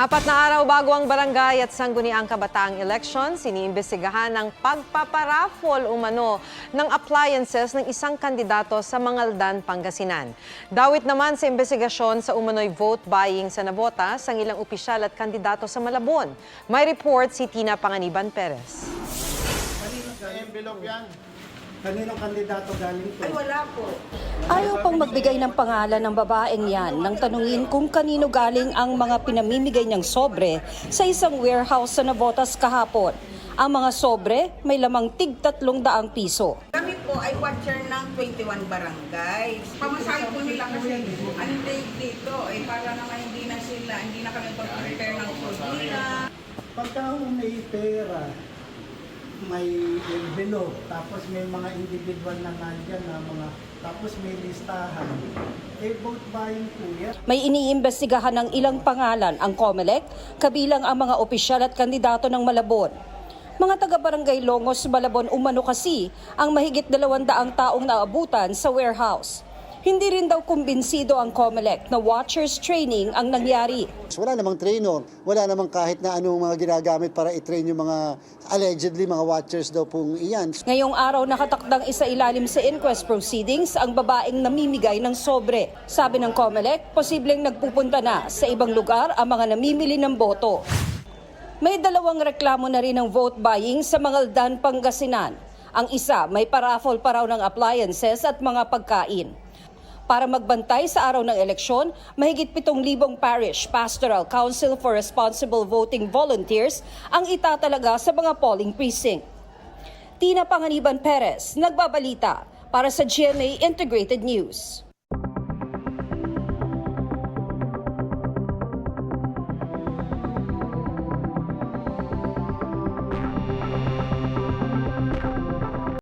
Apat na araw bago ang barangay at sangguniang kabataang election, siniimbestigahan ng pagpaparaffle umano ng appliances ng isang kandidato sa Mangaldan, Pangasinan. Dawit naman sa investigasyon sa umano'y vote buying sa Navotas ang ilang opisyal at kandidato sa Malabon. May report si Tina Panganiban Perez. envelope yan. Kaninong kandidato galing to? Ay, wala po. Ayaw pang magbigay ng pangalan ng babaeng yan nang tanungin kung kanino galing ang mga pinamimigay niyang sobre sa isang warehouse sa Navotas kahapon. Ang mga sobre may lamang tig tatlong daang piso. Kami po ay watcher ng 21 barangay. Pamasahe po nila kasi ang day dito ay para naman hindi na sila, hindi na kami pag-prepare ng food nila. Pagka may pera, may envelope, tapos may mga individual na nandyan na mga, tapos may listahan. Eh, vote buying po. May iniimbestigahan ng ilang pangalan ang COMELEC, kabilang ang mga opisyal at kandidato ng Malabon. Mga taga-barangay Longos, Malabon umano kasi ang mahigit dalawang daang taong naabutan sa warehouse. Hindi rin daw kumbinsido ang COMELEC na watchers training ang nangyari. Wala namang trainer, wala namang kahit na anong mga ginagamit para i-train yung mga allegedly mga watchers daw pong iyan. Ngayong araw nakatakdang isa ilalim sa inquest proceedings ang babaeng namimigay ng sobre. Sabi ng COMELEC, posibleng nagpupunta na sa ibang lugar ang mga namimili ng boto. May dalawang reklamo na rin ng vote buying sa Mangaldan, Pangasinan. Ang isa may paraffle pa raw ng appliances at mga pagkain. Para magbantay sa araw ng eleksyon, mahigit 7,000 parish pastoral council for responsible voting volunteers ang itatalaga sa mga polling precinct. Tina Panganiban Perez, nagbabalita para sa GMA Integrated News.